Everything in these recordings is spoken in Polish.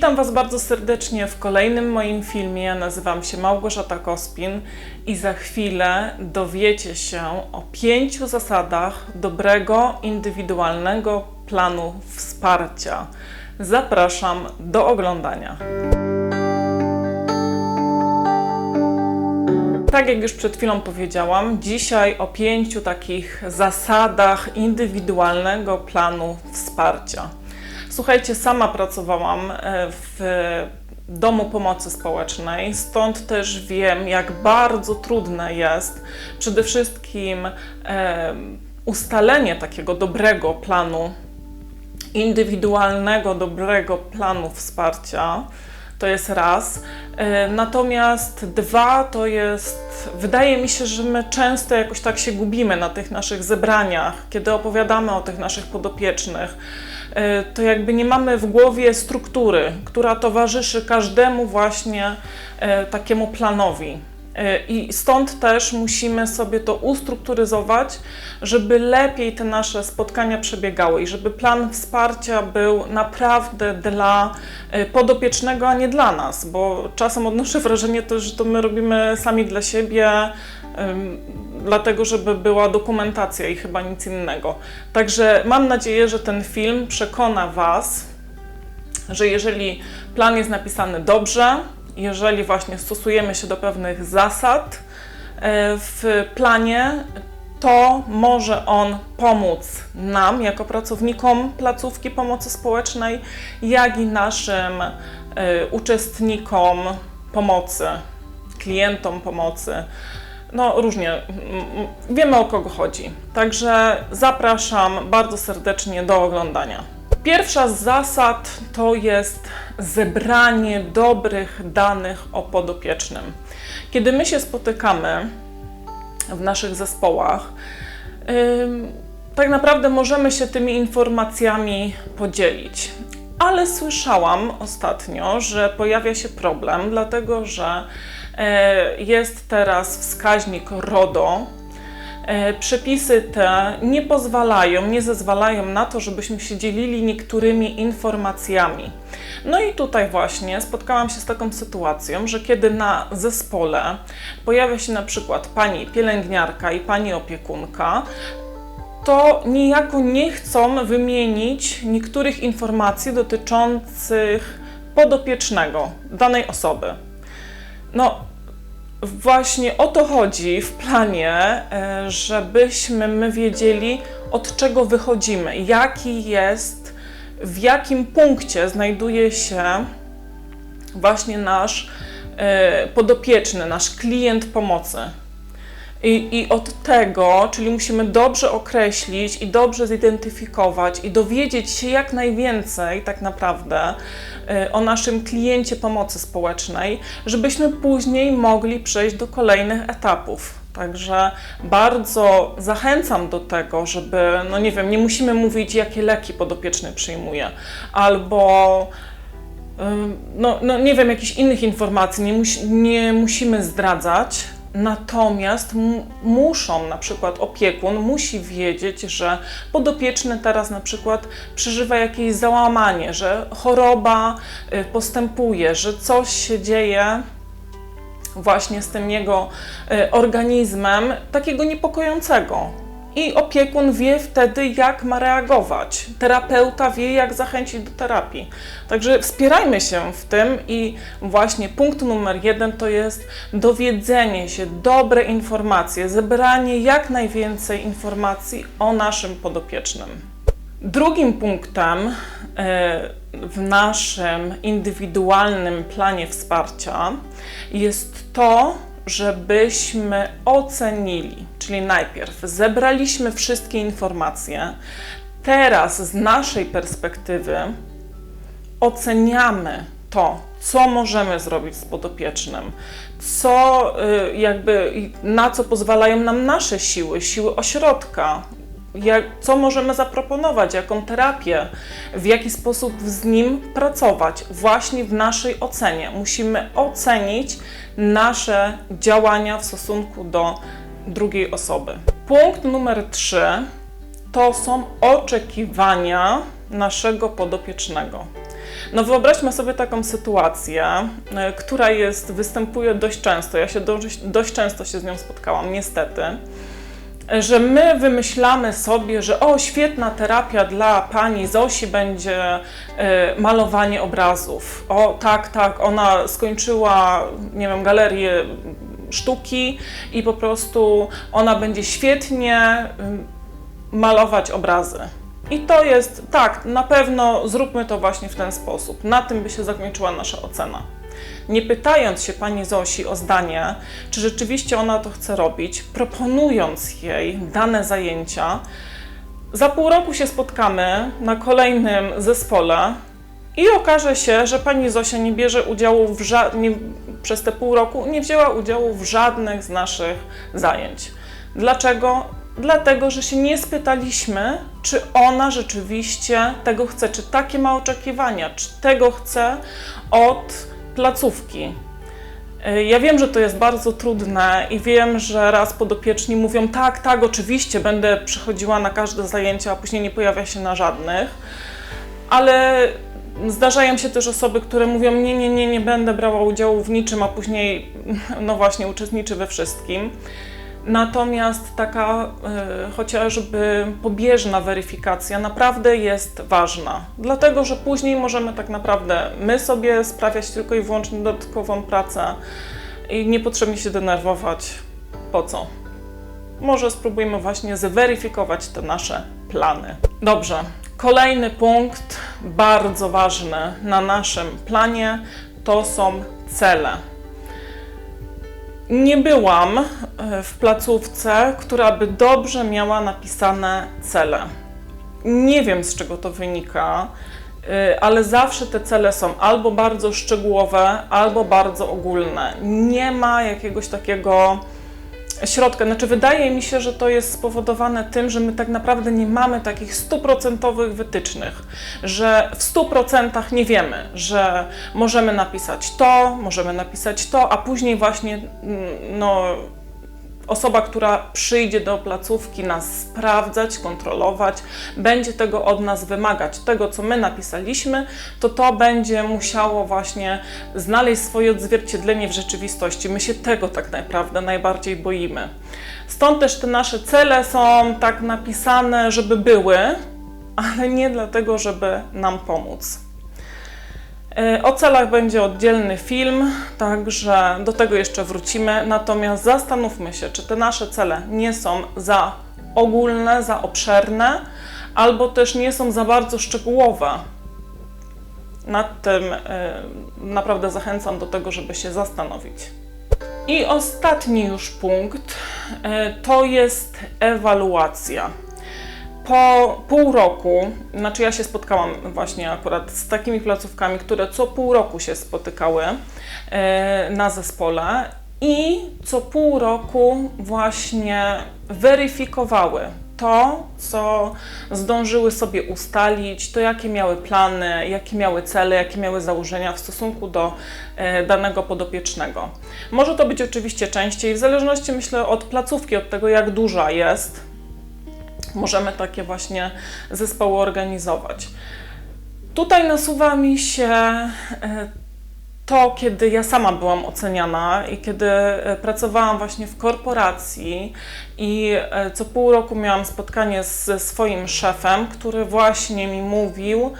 Witam Was bardzo serdecznie w kolejnym moim filmie. Ja nazywam się Małgorzata Kospin i za chwilę dowiecie się o pięciu zasadach dobrego, indywidualnego planu wsparcia. Zapraszam do oglądania. Tak jak już przed chwilą powiedziałam, dzisiaj o pięciu takich zasadach indywidualnego planu wsparcia. Słuchajcie, sama pracowałam e, w domu pomocy społecznej, stąd też wiem, jak bardzo trudne jest przede wszystkim e, ustalenie takiego dobrego planu, indywidualnego, dobrego planu wsparcia. To jest raz. E, Natomiast dwa to jest, wydaje mi się, że my często jakoś tak się gubimy na tych naszych zebraniach, kiedy opowiadamy o tych naszych podopiecznych. E, To jakby nie mamy w głowie struktury, która towarzyszy każdemu właśnie e, takiemu planowi. E, I stąd też musimy sobie to ustrukturyzować, żeby lepiej te nasze spotkania przebiegały i żeby plan wsparcia był naprawdę dla podopiecznego, a nie dla nas, bo czasem odnoszę wrażenie też, że to my robimy sami dla siebie, dlatego żeby była dokumentacja i chyba nic innego. Także mam nadzieję, że ten film przekona Was, że jeżeli plan jest napisany dobrze, jeżeli właśnie stosujemy się do pewnych zasad e, w planie, to może on pomóc nam, jako pracownikom placówki pomocy społecznej, jak i naszym e, uczestnikom pomocy, klientom pomocy. No, różnie. Wiemy o kogo chodzi. Także zapraszam bardzo serdecznie do oglądania. Pierwsza z zasad to jest zebranie dobrych danych o podopiecznym. Kiedy my się spotykamy w naszych zespołach, ym, tak naprawdę możemy się tymi informacjami podzielić. Ale słyszałam ostatnio, że pojawia się problem, dlatego że e, jest teraz wskaźnik RODO, E, Przepisy te nie pozwalają, nie zezwalają na to, żebyśmy się dzielili niektórymi informacjami. No i tutaj właśnie spotkałam się z taką sytuacją, że kiedy na zespole pojawia się na przykład pani pielęgniarka i pani opiekunka, to niejako nie chcą wymienić niektórych informacji dotyczących podopiecznego danej osoby. No, Właśnie o to chodzi w planie, e, żebyśmy my wiedzieli, od czego wychodzimy, jaki jest, w jakim punkcie znajduje się właśnie nasz e, podopieczny, nasz klient pomocy. I, I od tego, czyli musimy dobrze określić i dobrze zidentyfikować i dowiedzieć się jak najwięcej tak naprawdę y, o naszym kliencie pomocy społecznej, żebyśmy później mogli przejść do kolejnych etapów. Także bardzo zachęcam do tego, żeby, no nie wiem, nie musimy mówić, jakie leki podopieczny przyjmuje, albo Ym, no, no nie wiem, jakichś innych informacji nie, musi, nie musimy zdradzać, natomiast muszą, na przykład opiekun musi wiedzieć, że podopieczny teraz na przykład przeżywa jakieś załamanie, że choroba y, postępuje, że coś się dzieje właśnie z tym jego y, organizmem, takiego niepokojącego. I opiekun wie wtedy, jak ma reagować. Terapeuta wie, jak zachęcić do terapii. Także wspierajmy się w tym i właśnie punkt numer jeden to jest dowiedzenie się, dobre informacje, zebranie jak najwięcej informacji o naszym podopiecznym. Drugim punktem e, w naszym indywidualnym planie wsparcia jest to, żebyśmy ocenili, czyli najpierw zebraliśmy wszystkie informacje, teraz z naszej perspektywy oceniamy to, co możemy zrobić z podopiecznym, co y, jakby na co pozwalają nam nasze siły, siły ośrodka, jak, co możemy zaproponować, jaką terapię, w jaki sposób z nim pracować, właśnie w naszej ocenie. Musimy ocenić nasze działania w stosunku do drugiej osoby. Punkt numer trzy to są oczekiwania naszego podopiecznego. No wyobraźmy sobie taką sytuację, e, która jest, występuje dość często. Ja się dość, dość często się z nią spotkałam, niestety. Że my wymyślamy sobie, że o, świetna terapia dla pani Zosi będzie e, malowanie obrazów. O, tak, tak, ona skończyła, nie wiem, galerię sztuki i po prostu ona będzie świetnie malować obrazy. I to jest, tak, na pewno zróbmy to właśnie w ten sposób. Na tym by się zakończyła nasza ocena. Nie pytając się pani Zosi o zdanie, czy rzeczywiście ona to chce robić, proponując jej dane zajęcia, za pół roku się spotkamy na kolejnym zespole i okaże się, że pani Zosia nie bierze udziału w żadnym, przez te pół roku nie wzięła udziału w żadnych z naszych zajęć. Dlaczego? Dlatego, że się nie spytaliśmy, czy ona rzeczywiście tego chce, czy takie ma oczekiwania, czy tego chce od placówki. Y, Ja wiem, że to jest bardzo trudne i wiem, że raz podopieczni mówią tak, tak, oczywiście będę przychodziła na każde zajęcia, a później nie pojawia się na żadnych, ale zdarzają się też osoby, które mówią nie, nie, nie, nie będę brała udziału w niczym, a później no właśnie uczestniczy we wszystkim. Natomiast taka y, chociażby pobieżna weryfikacja naprawdę jest ważna, dlatego że później możemy tak naprawdę my sobie sprawiać tylko i wyłącznie dodatkową pracę i niepotrzebnie się denerwować. Po co? Może spróbujmy właśnie zweryfikować te nasze plany. Dobrze, kolejny punkt, bardzo ważny na naszym planie, to są cele. Nie byłam e, w placówce, która by dobrze miała napisane cele. Nie wiem z czego to wynika, y, ale zawsze te cele są albo bardzo szczegółowe, albo bardzo ogólne. Nie ma jakiegoś takiego środka. Znaczy, wydaje mi się, że to jest spowodowane tym, że my tak naprawdę nie mamy takich stuprocentowych wytycznych, że w stu procentach nie wiemy, że możemy napisać to, możemy napisać to, a później właśnie mm, no, osoba, która przyjdzie do placówki nas sprawdzać, kontrolować, będzie tego od nas wymagać. Tego, co my napisaliśmy, to to będzie musiało właśnie znaleźć swoje odzwierciedlenie w rzeczywistości. My się tego tak naprawdę najbardziej boimy. Stąd też te nasze cele są tak napisane, żeby były, ale nie dlatego, żeby nam pomóc. E, O celach będzie oddzielny film, także do tego jeszcze wrócimy. Natomiast zastanówmy się, czy te nasze cele nie są za ogólne, za obszerne, albo też nie są za bardzo szczegółowe. Nad tym e, naprawdę zachęcam do tego, żeby się zastanowić. I ostatni już punkt e, to jest ewaluacja po pół roku, znaczy ja się spotkałam właśnie akurat z takimi placówkami, które co pół roku się spotykały e, na zespole i co pół roku właśnie weryfikowały to, co zdążyły sobie ustalić, to jakie miały plany, jakie miały cele, jakie miały założenia w stosunku do e, danego podopiecznego. Może to być oczywiście częściej, w zależności myślę od placówki, od tego jak duża jest, możemy takie właśnie zespoły organizować. Tutaj nasuwa mi się e, to, kiedy ja sama byłam oceniana i kiedy e, pracowałam właśnie w korporacji i e, co pół roku miałam spotkanie ze swoim szefem, który właśnie mi mówił,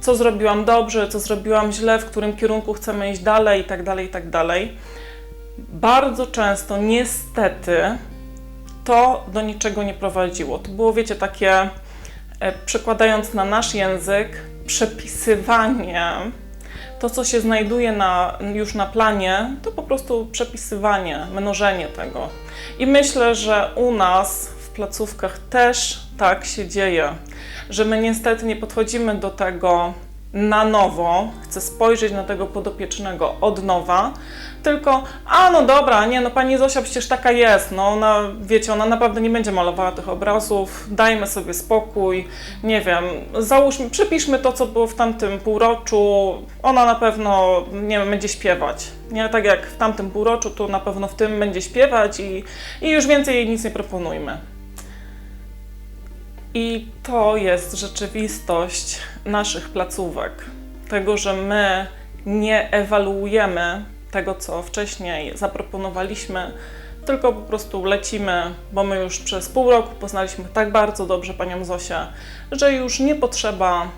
co zrobiłam dobrze, co zrobiłam źle, w którym kierunku chcemy iść dalej i tak dalej, i tak. Bardzo często niestety to do niczego nie prowadziło. To było, wiecie, takie, e, przekładając na nasz język, przepisywanie. To, co się znajduje na, już na planie, to po prostu przepisywanie, mnożenie tego. I myślę, że u nas w placówkach też tak się dzieje, że my niestety nie podchodzimy do tego na nowo, chcę spojrzeć na tego podopiecznego od nowa, tylko, a no dobra, nie, no pani Zosia przecież taka jest, no ona, wiecie, ona naprawdę nie będzie malowała tych obrazów, dajmy sobie spokój, nie wiem, załóżmy, przypiszmy to, co było w tamtym półroczu, ona na pewno, nie wiem, będzie śpiewać, nie, tak jak w tamtym półroczu, to na pewno w tym będzie śpiewać i, i już więcej jej nic nie proponujmy. I to jest rzeczywistość naszych placówek. Tego, że my nie ewaluujemy tego, co wcześniej zaproponowaliśmy, tylko po prostu lecimy, bo my już przez pół roku poznaliśmy tak bardzo dobrze panią Zosię, że już nie potrzeba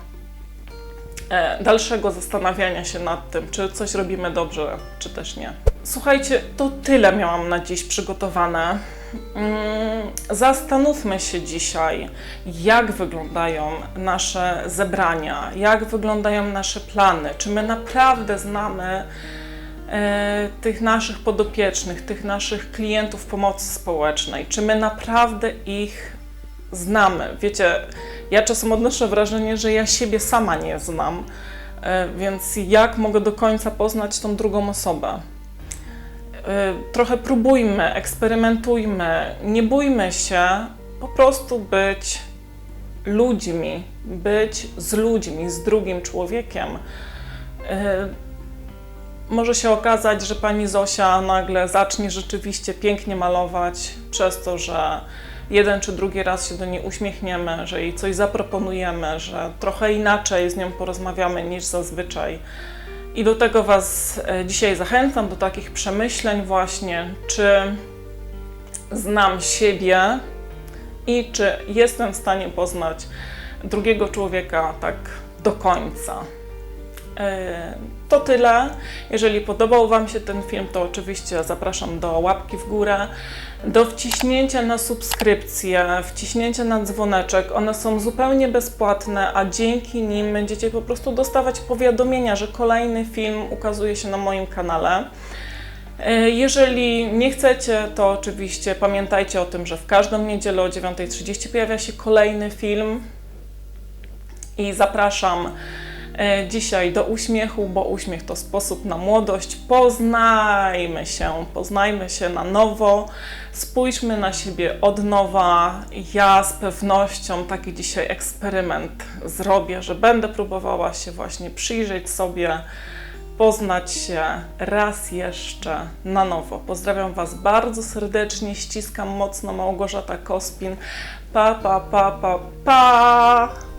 e, dalszego zastanawiania się nad tym, czy coś robimy dobrze, czy też nie. Słuchajcie, to tyle miałam na dziś przygotowane. Mm, Zastanówmy się dzisiaj, jak wyglądają nasze zebrania, jak wyglądają nasze plany, czy my naprawdę znamy e, tych naszych podopiecznych, tych naszych klientów pomocy społecznej, czy my naprawdę ich znamy. Wiecie, ja czasem odnoszę wrażenie, że ja siebie sama nie znam, e, więc jak mogę do końca poznać tą drugą osobę? E, Trochę próbujmy, eksperymentujmy, nie bójmy się po prostu być ludźmi, być z ludźmi, z drugim człowiekiem. E, Może się okazać, że pani Zosia nagle zacznie rzeczywiście pięknie malować przez to, że jeden czy drugi raz się do niej uśmiechniemy, że jej coś zaproponujemy, że trochę inaczej z nią porozmawiamy niż zazwyczaj. I do tego Was e, dzisiaj zachęcam, do takich przemyśleń właśnie, czy znam siebie i czy jestem w stanie poznać drugiego człowieka tak do końca. E, To tyle. Jeżeli podobał Wam się ten film, to oczywiście zapraszam do łapki w górę, do wciśnięcia na subskrypcję, wciśnięcia na dzwoneczek. One są zupełnie bezpłatne, a dzięki nim będziecie po prostu dostawać powiadomienia, że kolejny film ukazuje się na moim kanale. E, Jeżeli nie chcecie, to oczywiście pamiętajcie o tym, że w każdą niedzielę o 9.30 pojawia się kolejny film i zapraszam dzisiaj do uśmiechu, bo uśmiech to sposób na młodość. Poznajmy się, poznajmy się na nowo, spójrzmy na siebie od nowa. Ja z pewnością taki dzisiaj eksperyment zrobię, że będę próbowała się właśnie przyjrzeć sobie, poznać się raz jeszcze na nowo. Pozdrawiam Was bardzo serdecznie, ściskam mocno Małgorzata Kospin. Pa, pa, pa, pa, pa!